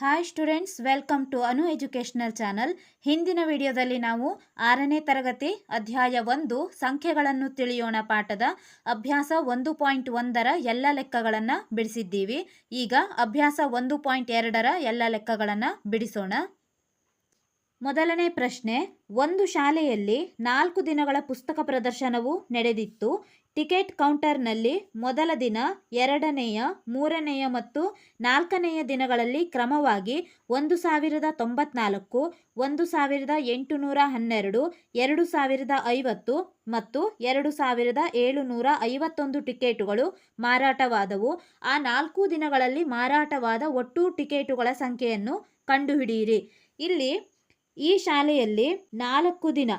Hi students welcome to Anu educational channel ಹಿಂದಿನ ವಿಡಿಯೋದಲ್ಲಿ ನಾವು ಆರನೇ ತರಗತಿ ಅಧ್ಯಾಯ ಒಂದು, ಸಂಖ್ಯೆಗಳನ್ನು ತಿಳಿಯೋಣ ಪಾಠದ ಅಭ್ಯಾಸ ಒಂದು ಪಾಯಿಂಟ್ ಒಂದರ ಎಲ್ಲ ಲೆಕ್ಕಗಳನ್ನು ಬಿಡಿಸಿದ್ದೀವಿ. ಈಗ ಅಭ್ಯಾಸ ಒಂದು ಪಾಯಿಂಟ್ ಎರಡರ ಎಲ್ಲ ಲೆಕ್ಕಗಳನ್ನು ಬಿಡಿಸೋಣ. ಮೊದಲನೇ ಪ್ರಶ್ನೆ, ಒಂದು ಶಾಲೆಯಲ್ಲಿ ನಾಲ್ಕು ದಿನಗಳ ಪುಸ್ತಕ ಪ್ರದರ್ಶನವು ನಡೆದಿತ್ತು. ಟಿಕೆಟ್ ಕೌಂಟರ್ನಲ್ಲಿ ಮೊದಲ ದಿನ, ಎರಡನೆಯ, ಮೂರನೆಯ ಮತ್ತು ನಾಲ್ಕನೆಯ ದಿನಗಳಲ್ಲಿ ಕ್ರಮವಾಗಿ ಒಂದು ಸಾವಿರದ ತೊಂಬತ್ನಾಲ್ಕು, ಒಂದು ಸಾವಿರದ ಎಂಟುನೂರ ಹನ್ನೆರಡು, ಎರಡು ಸಾವಿರದ ಐವತ್ತು ಮತ್ತು ಎರಡು ಸಾವಿರದ ಏಳುನೂರ ಐವತ್ತೊಂದು ಟಿಕೆಟುಗಳು ಮಾರಾಟವಾದವು. ಆ ನಾಲ್ಕು ದಿನಗಳಲ್ಲಿ ಮಾರಾಟವಾದ ಒಟ್ಟು ಟಿಕೆಟುಗಳ ಸಂಖ್ಯೆಯನ್ನು ಕಂಡುಹಿಡಿಯಿರಿ. ಇಲ್ಲಿ ಈ ಶಾಲೆಯಲ್ಲಿ ನಾಲ್ಕು ದಿನ,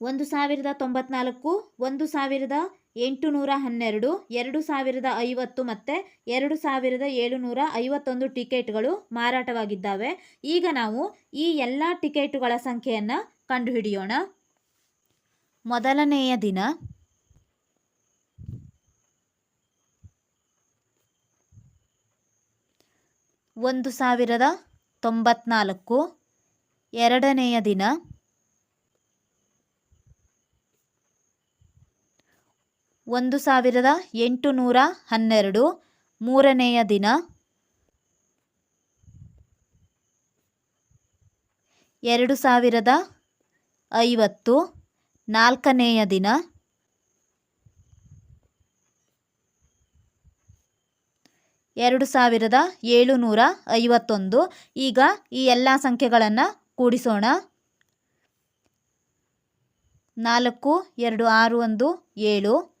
ಒಂದು ಸಾವಿರದ ತೊಂಬತ್ನಾಲ್ಕು, ಒಂದು ಸಾವಿರದ ಎಂಟುನೂರ ಹನ್ನೆರಡು ಎರಡು ಸಾವಿರದ ಐವತ್ತು ಮತ್ತು ಎರಡು ಸಾವಿರದ ಏಳುನೂರ ಐವತ್ತೊಂದು ಟಿಕೆಟ್ಗಳು ಮಾರಾಟವಾಗಿದ್ದಾವೆ. ಈಗ ನಾವು ಈ ಎಲ್ಲ ಟಿಕೆಟ್ಗಳ ಸಂಖ್ಯೆಯನ್ನು ಕಂಡುಹಿಡಿಯೋಣ. ಮೊದಲನೆಯ ದಿನ. ಒಂದು ಸಾವಿರದ ತೊಂಬತ್ನಾಲ್ಕು. ಎರಡನೆಯ ದಿನ. ಒಂದು ಸಾವಿರದ ಎಂಟು ನೂರ ಹನ್ನೆರಡು ಮೂರನೆಯ ದಿನ. ಎರಡು ಸಾವಿರದ ಐವತ್ತು ನಾಲ್ಕನೆಯ ದಿನ. ಎರಡು ಸಾವಿರದ ಏಳುನೂರ ಐವತ್ತೊಂದು. ಈಗ ಈ ಎಲ್ಲ ಸಂಖ್ಯೆಗಳನ್ನು ಕೂಡಿಸೋಣ. ನಾಲ್ಕು, ಎರಡು, ಆರು, ಒಂದು, ಏಳು.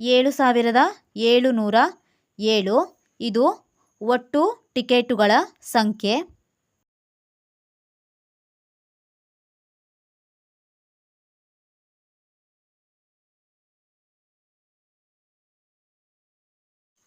ಏಳು ಸಾವಿರದ ಏಳುನೂರ ಏಳು. ಇದು ಒಟ್ಟು ಟಿಕೆಟುಗಳ ಸಂಖ್ಯೆ.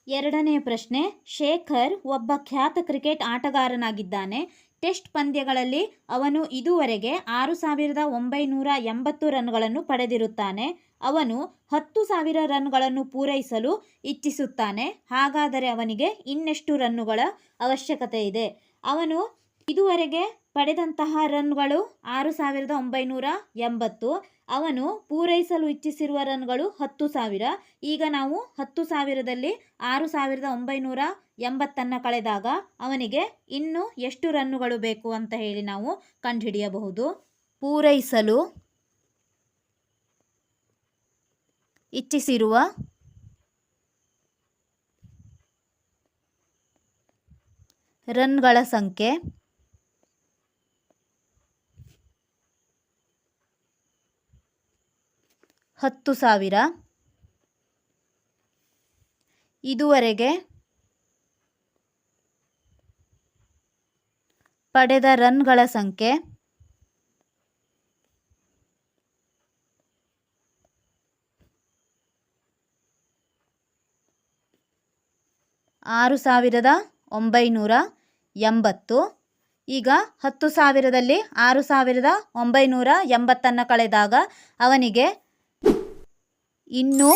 ಎರಡನೇ ಪ್ರಶ್ನೆ, ಶೇಖರ್ ಒಬ್ಬ ಖ್ಯಾತ ಕ್ರಿಕೆಟ್ ಆಟಗಾರನಾಗಿದ್ದಾನೆ. ಟೆಸ್ಟ್ ಪಂದ್ಯಗಳಲ್ಲಿ ಅವನು ಇದುವರೆಗೆ ಆರು ಸಾವಿರದ ಒಂಬೈನೂರ ಎಂಬತ್ತು ರನ್ಗಳನ್ನು ಪಡೆದಿರುತ್ತಾನೆ. ಅವನು ಹತ್ತು ಸಾವಿರ ರನ್ಗಳನ್ನು ಪೂರೈಸಲು ಇಚ್ಛಿಸುತ್ತಾನೆ. ಹಾಗಾದರೆ ಅವನಿಗೆ ಇನ್ನೆಷ್ಟು ರನ್ನುಗಳ ಅವಶ್ಯಕತೆ ಇದೆ? ಅವನು ಇದುವರೆಗೆ ಪಡೆದಂತಹ ರನ್ಗಳು ಆರು ಸಾವಿರದ ಒಂಬೈನೂರ ಎಂಬತ್ತು. ಅವನು ಪೂರೈಸಲು ಇಚ್ಛಿಸಿರುವ ರನ್ಗಳು ಹತ್ತು ಸಾವಿರ. ಈಗ ನಾವು ಹತ್ತು ಸಾವಿರದಲ್ಲಿ ಆರು ಸಾವಿರದ ಒಂಬೈನೂರ ಎಂಬತ್ತನ್ನು ಕಳೆದಾಗ ಅವನಿಗೆ ಇನ್ನೂ ಎಷ್ಟು ರನ್ನುಗಳು ಬೇಕು ಅಂತ ಹೇಳಿ ನಾವು ಕಂಡುಹಿಡಿಯಬಹುದು. ಪೂರೈಸಲು ಇಚ್ಛಿಸಿರುವ ರನ್ಗಳ ಸಂಖ್ಯೆ ಹತ್ತು ಸಾವಿರ. ಇದುವರೆಗೆ ಪಡೆದ ರನ್ಗಳ ಸಂಖ್ಯೆ ಆರು ಸಾವಿರದ ಒಂಬೈನೂರ ಎಂಬತ್ತು. ಈಗ ಹತ್ತು ಸಾವಿರದಲ್ಲಿ ಆರು ಸಾವಿರದ ಒಂಬೈನೂರ ಎಂಬತ್ತನ್ನು ಕಳೆದಾಗ ಅವನಿಗೆ ಇನ್ನೂ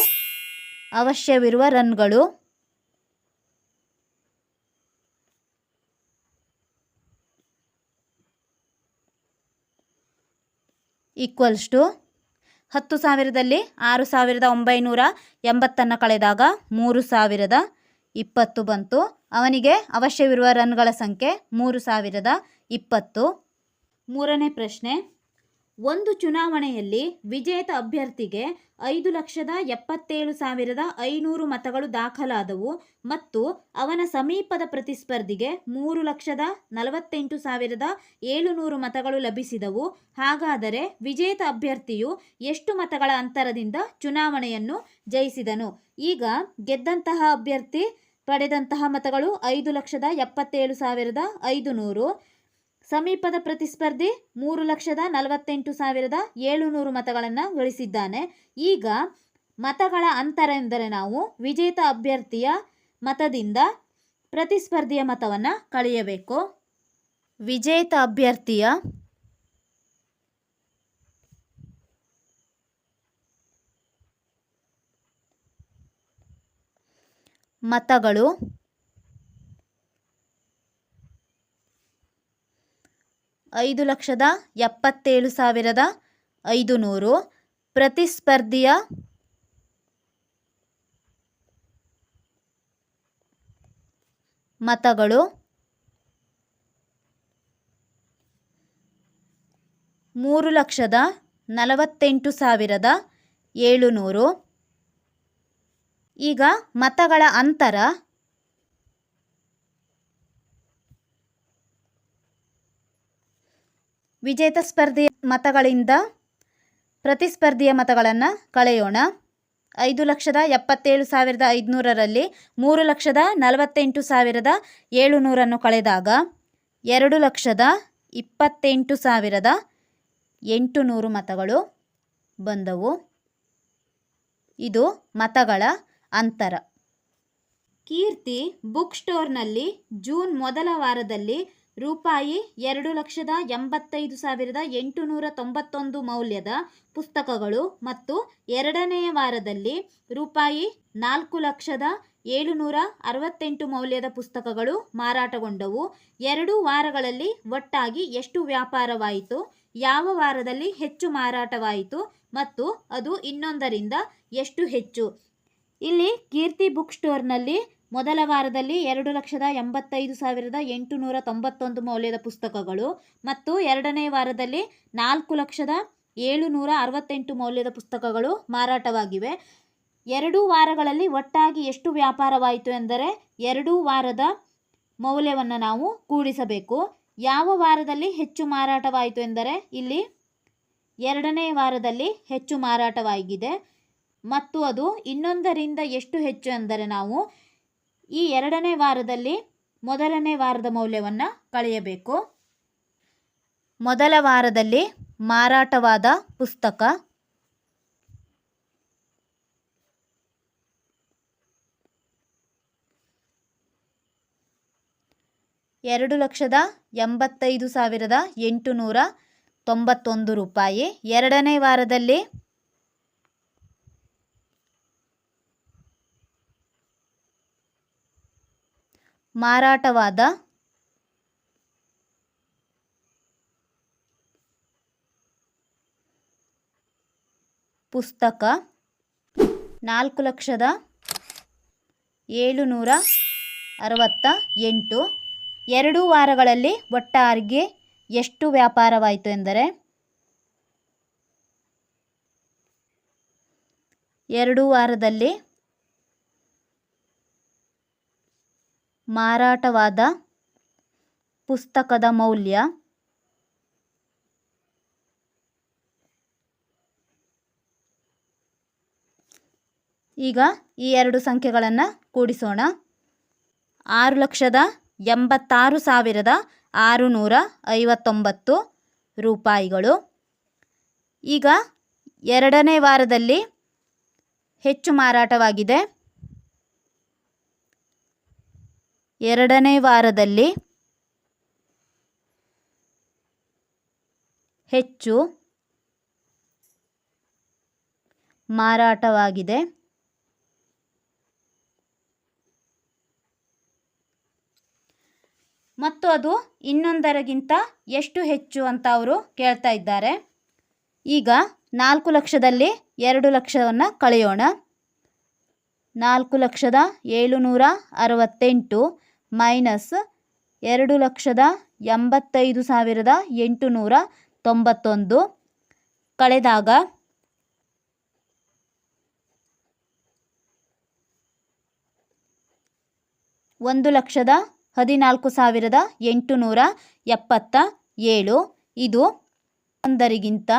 ಅವಶ್ಯವಿರುವ ರನ್ಗಳು. ಈಕ್ವಲ್ಸ್ ಟು ಹತ್ತು ಸಾವಿರದಲ್ಲಿ ಆರು ಸಾವಿರದ ಒಂಬೈನೂರ ಎಂಬತ್ತನ್ನು ಕಳೆದಾಗ ಮೂರು ಸಾವಿರದ ಇಪ್ಪತ್ತು ಬಂತು. ಅವನಿಗೆ ಅವಶ್ಯವಿರುವ ರನ್ಗಳ ಸಂಖ್ಯೆ ಮೂರು ಸಾವಿರದ ಇಪ್ಪತ್ತು. ಮೂರನೇ ಪ್ರಶ್ನೆ. ಒಂದು ಚುನಾವಣೆಯಲ್ಲಿ ವಿಜೇತ ಅಭ್ಯರ್ಥಿಗೆ ಐದು ಲಕ್ಷದ ಎಪ್ಪತ್ತೇಳು ಸಾವಿರದ ಐನೂರು ಮತಗಳು ದಾಖಲಾದವು ಮತ್ತು ಅವನ ಸಮೀಪದ ಪ್ರತಿಸ್ಪರ್ಧಿಗೆ ಮೂರು ಲಕ್ಷದ ನಲವತ್ತೆಂಟು ಸಾವಿರದ ಏಳುನೂರು ಮತಗಳು ಲಭಿಸಿದವು. ಹಾಗಾದರೆ ವಿಜೇತ ಅಭ್ಯರ್ಥಿಯು ಎಷ್ಟು ಮತಗಳ ಅಂತರದಿಂದ ಚುನಾವಣೆಯನ್ನು ಜಯಿಸಿದನು? ಈಗ ಗೆದ್ದಂತಹ ಅಭ್ಯರ್ಥಿ ಪಡೆದಂತಹ ಮತಗಳು ಐದು ಲಕ್ಷದ ಎಪ್ಪತ್ತೇಳು ಸಾವಿರದ ಐದು ನೂರು ಸಮೀಪದ ಪ್ರತಿಸ್ಪರ್ಧಿ ಮೂರು ಲಕ್ಷದ ನಲವತ್ತೆಂಟು ಸಾವಿರದ ಏಳುನೂರು ಮತಗಳನ್ನು ಗಳಿಸಿದ್ದಾನೆ. ಈಗ ಮತಗಳ ಅಂತರ ಎಂದರೆ ನಾವು ವಿಜೇತ ಅಭ್ಯರ್ಥಿಯ ಮತದಿಂದ ಪ್ರತಿಸ್ಪರ್ಧಿಯ ಮತವನ್ನು ಕಳೆಯಬೇಕು. ವಿಜೇತ ಅಭ್ಯರ್ಥಿಯ ಮತಗಳು ಐದು ಲಕ್ಷದ ಎಪ್ಪತ್ತೇಳು ಸಾವಿರದ ಐದು ನೂರು ಪ್ರತಿಸ್ಪರ್ಧಿಯ ಮತಗಳು ಮೂರು ಲಕ್ಷದ ನಲವತ್ತೆಂಟು ಸಾವಿರದ ಏಳುನೂರು. ಈಗ ಮತಗಳ ಅಂತರ ವಿಜೇತ ಸ್ಪರ್ಧೆಯ ಮತಗಳಿಂದ ಪ್ರತಿಸ್ಪರ್ಧಿಯ ಮತಗಳನ್ನು ಕಳೆಯೋಣ. ಐದು ಲಕ್ಷದ ಎಪ್ಪತ್ತೇಳು ಸಾವಿರದ ಐದುನೂರರಲ್ಲಿ ಮೂರು ಲಕ್ಷದ ನಲವತ್ತೆಂಟು ಸಾವಿರದ ಏಳುನೂರನ್ನು ಕಳೆದಾಗ ಎರಡು ಲಕ್ಷದ ಇಪ್ಪತ್ತೆಂಟು ಸಾವಿರದ ಎಂಟು ನೂರು ಮತಗಳು ಬಂದವು. ಇದು ಮತಗಳ ಅಂತರ. ಕೀರ್ತಿ ಬುಕ್ ಸ್ಟೋರ್ನಲ್ಲಿ ಜೂನ್ ಮೊದಲ ವಾರದಲ್ಲಿ ರೂಪಾಯಿ ಎರಡು ಲಕ್ಷದ ಎಂಬತ್ತೈದು ಸಾವಿರದ ಎಂಟುನೂರ ತೊಂಬತ್ತೊಂದು ಮೌಲ್ಯದ ಪುಸ್ತಕಗಳು ಮತ್ತು ಎರಡನೆಯ ವಾರದಲ್ಲಿ ರೂಪಾಯಿ ನಾಲ್ಕು ಲಕ್ಷದ ಏಳುನೂರ ಅರವತ್ತೆಂಟು ಮೌಲ್ಯದ ಪುಸ್ತಕಗಳು ಮಾರಾಟಗೊಂಡವು. ಎರಡು ವಾರಗಳಲ್ಲಿ ಒಟ್ಟಾಗಿ ಎಷ್ಟು ವ್ಯಾಪಾರವಾಯಿತು? ಯಾವ ವಾರದಲ್ಲಿ ಹೆಚ್ಚು ಮಾರಾಟವಾಯಿತು? ಮತ್ತು ಅದು ಇನ್ನೊಂದರಿಂದ ಎಷ್ಟು ಹೆಚ್ಚು? ಇಲ್ಲಿ ಕೀರ್ತಿ ಬುಕ್ ಸ್ಟೋರ್ನಲ್ಲಿ ಮೊದಲ ವಾರದಲ್ಲಿ ಎರಡು ಲಕ್ಷದ ಎಂಬತ್ತೈದು ಸಾವಿರದ ಎಂಟುನೂರ ತೊಂಬತ್ತೊಂದು ಮೌಲ್ಯದ ಪುಸ್ತಕಗಳು ಮತ್ತು ಎರಡನೇ ವಾರದಲ್ಲಿ ನಾಲ್ಕು ಲಕ್ಷದ ಏಳುನೂರ ಅರವತ್ತೆಂಟು ಮೌಲ್ಯದ ಪುಸ್ತಕಗಳು ಮಾರಾಟವಾಗಿವೆ. ಎರಡೂ ವಾರಗಳಲ್ಲಿ ಒಟ್ಟಾಗಿ ಎಷ್ಟು ವ್ಯಾಪಾರವಾಯಿತು ಎಂದರೆ ಎರಡೂ ವಾರದ ಮೌಲ್ಯವನ್ನು ನಾವು ಕೂಡಿಸಬೇಕು. ಯಾವ ವಾರದಲ್ಲಿ ಹೆಚ್ಚು ಮಾರಾಟವಾಯಿತು ಎಂದರೆ ಇಲ್ಲಿ ಎರಡನೇ ವಾರದಲ್ಲಿ ಹೆಚ್ಚು ಮಾರಾಟವಾಗಿದೆ. ಮತ್ತು ಅದು ಇನ್ನೊಂದರಿಂದ ಎಷ್ಟು ಹೆಚ್ಚು ಎಂದರೆ ನಾವು ಈ ಎರಡನೇ ವಾರದಲ್ಲಿ ಮೊದಲನೇ ವಾರದ ಮೌಲ್ಯವನ್ನು ಕಳೆಯಬೇಕು. ಮೊದಲ ವಾರದಲ್ಲಿ ಮಾರಾಟವಾದ ಪುಸ್ತಕ. ಎರಡು ಲಕ್ಷದ ಎಂಬತ್ತೈದು ಸಾವಿರದ ಎಂಟುನೂರ ತೊಂಬತ್ತೊಂದು ರೂಪಾಯಿ. ಎರಡನೇ ವಾರದಲ್ಲಿ ಮಾರಾಟವಾದ ಪುಸ್ತಕ ನಾಲ್ಕು ಲಕ್ಷದ ಏಳುನೂರ ಅರವತ್ತ ಎಂಟು. ಎರಡು ವಾರಗಳಲ್ಲಿ ಒಟ್ಟಾರಿಗೆ ಎಷ್ಟು ವ್ಯಾಪಾರವಾಯಿತು ಎಂದರೆ ಎರಡು ವಾರದಲ್ಲಿ ಮಾರಾಟವಾದ ಪುಸ್ತಕದ ಮೌಲ್ಯ? ಈಗ ಈ ಎರಡು ಸಂಖ್ಯೆಗಳನ್ನು ಕೂಡಿಸೋಣ. ಆರು ಲಕ್ಷದ ಎಂಬತ್ತಾರು ಸಾವಿರದ ಆರುನೂರ ಐವತ್ತೊಂಬತ್ತು ರೂಪಾಯಿಗಳು. ಈಗ ಎರಡನೇ ವಾರದಲ್ಲಿ ಹೆಚ್ಚು ಮಾರಾಟವಾಗಿದೆ. ಎರಡನೇ ವಾರದಲ್ಲಿ ಹೆಚ್ಚು ಮಾರಾಟವಾಗಿದೆ. ಮತ್ತು ಅದು ಇನ್ನೊಂದರಗಿಂತ ಎಷ್ಟು ಹೆಚ್ಚು ಅಂತ ಅವರು ಕೇಳ್ತಾ ಇದ್ದಾರೆ. ಈಗ ನಾಲ್ಕು ಲಕ್ಷದಲ್ಲಿ ಎರಡು ಲಕ್ಷವನ್ನು ಕಳೆಯೋಣ. ನಾಲ್ಕು ಲಕ್ಷದ ಏಳುನೂರ ಅರವತ್ತೆಂಟು ಮೈನಸ್ ಎರಡು ಲಕ್ಷದ ಎಂಬತ್ತೈದು ಸಾವಿರದ ಎಂಟುನೂರ ತೊಂಬತ್ತೊಂದು. ಕಳೆದಾಗ ಒಂದು ಲಕ್ಷದ ಹದಿನಾಲ್ಕು ಸಾವಿರದ ಎಂಟುನೂರ ಎಪ್ಪತ್ತ ಏಳು. ಇದು ಒಂದರಿಗಿಂತ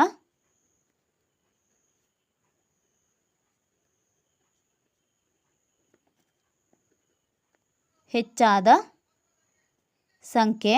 ಹೆಚ್ಚಾದ ಸಂಖ್ಯೆ.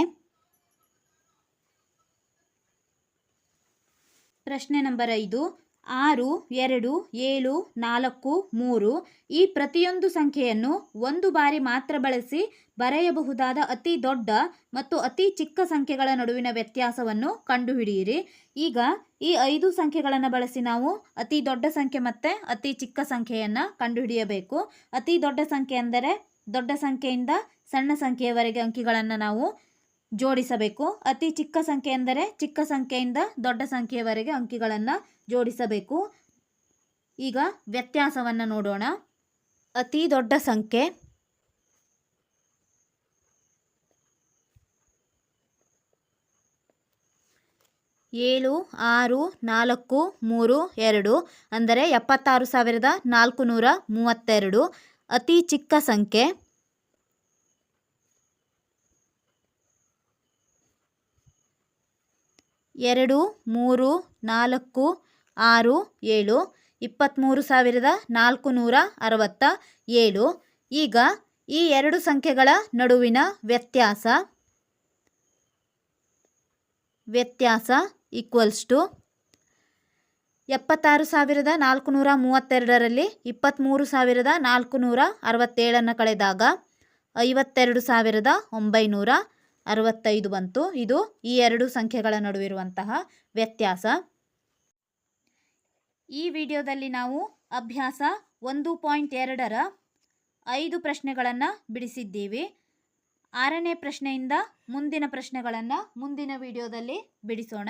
ಪ್ರಶ್ನೆ ನಂಬರ್ ಐದು. ಆರು, ಎರಡು, ಏಳು, ನಾಲ್ಕು, ಮೂರು ಈ ಪ್ರತಿಯೊಂದು ಸಂಖ್ಯೆಯನ್ನು ಒಂದು ಬಾರಿ ಮಾತ್ರ ಬಳಸಿ ಬರೆಯಬಹುದಾದ ಅತಿ ದೊಡ್ಡ ಮತ್ತು ಅತಿ ಚಿಕ್ಕ ಸಂಖ್ಯೆಗಳ ನಡುವಿನ ವ್ಯತ್ಯಾಸವನ್ನು ಕಂಡುಹಿಡಿಯಿರಿ. ಈಗ ಈ ಐದು ಸಂಖ್ಯೆಗಳನ್ನು ಬಳಸಿ ನಾವು ಅತಿ ದೊಡ್ಡ ಸಂಖ್ಯೆ ಮತ್ತು ಅತಿ ಚಿಕ್ಕ ಸಂಖ್ಯೆಯನ್ನು ಕಂಡುಹಿಡಿಯಬೇಕು. ಅತಿ ದೊಡ್ಡ ಸಂಖ್ಯೆ ಅಂದರೆ ದೊಡ್ಡ ಸಂಖ್ಯೆಯಿಂದ ಸಣ್ಣ ಸಂಖ್ಯೆಯವರೆಗೆ ಅಂಕಿಗಳನ್ನು ನಾವು ಜೋಡಿಸಬೇಕು. ಅತಿ ಚಿಕ್ಕ ಸಂಖ್ಯೆ ಎಂದರೆ ಚಿಕ್ಕ ಸಂಖ್ಯೆಯಿಂದ ದೊಡ್ಡ ಸಂಖ್ಯೆಯವರೆಗೆ ಅಂಕಿಗಳನ್ನು ಜೋಡಿಸಬೇಕು. ಈಗ ವ್ಯತ್ಯಾಸವನ್ನು ನೋಡೋಣ. ಅತಿ ದೊಡ್ಡ ಸಂಖ್ಯೆ ಏಳು, ಆರು, ನಾಲ್ಕು, ಮೂರು, ಎರಡು ಅಂದರೆ ಎಪ್ಪತ್ತಾರು ಸಾವಿರದ ನಾಲ್ಕು ನೂರ ಮೂವತ್ತೆರಡು. ಅತಿ ಚಿಕ್ಕ ಸಂಖ್ಯೆ. ಎರಡು, ಮೂರು, ನಾಲ್ಕು, ಆರು, ಏಳು ಇಪ್ಪತ್ತ್ಮೂರು ಸಾವಿರದ ನಾಲ್ಕು ನೂರ ಅರವತ್ತ ಏಳು. ಈಗ ಈ ಎರಡು ಸಂಖ್ಯೆಗಳ ನಡುವಿನ ವ್ಯತ್ಯಾಸ. ವ್ಯತ್ಯಾಸ ಈಕ್ವಲ್ಸ್ ಟು ಎಪ್ಪತ್ತಾರು ಸಾವಿರದ ನಾಲ್ಕು ನೂರ ಮೂವತ್ತೆರಡರಲ್ಲಿ ಇಪ್ಪತ್ತ್ಮೂರು ಸಾವಿರದ ನಾಲ್ಕು ನೂರ ಅರವತ್ತೇಳನ್ನು ಕಳೆದಾಗ ಐವತ್ತೆರಡು ಸಾವಿರದ ಒಂಬೈನೂರ ಅರವತ್ತೈದು ಬಂತು. ಇದು ಈ ಎರಡು ಸಂಖ್ಯೆಗಳ ನಡುವಿರುವಂತಹ ವ್ಯತ್ಯಾಸ. ಈ ವಿಡಿಯೋದಲ್ಲಿ ನಾವು ಅಭ್ಯಾಸ ಒಂದು ಪಾಯಿಂಟ್ ಎರಡರ ಐದು ಪ್ರಶ್ನೆಗಳನ್ನು ಬಿಡಿಸಿದ್ದೀವಿ. ಆರನೇ ಪ್ರಶ್ನೆಯಿಂದ ಮುಂದಿನ ಪ್ರಶ್ನೆಗಳನ್ನು ಮುಂದಿನ ವಿಡಿಯೋದಲ್ಲಿ ಬಿಡಿಸೋಣ.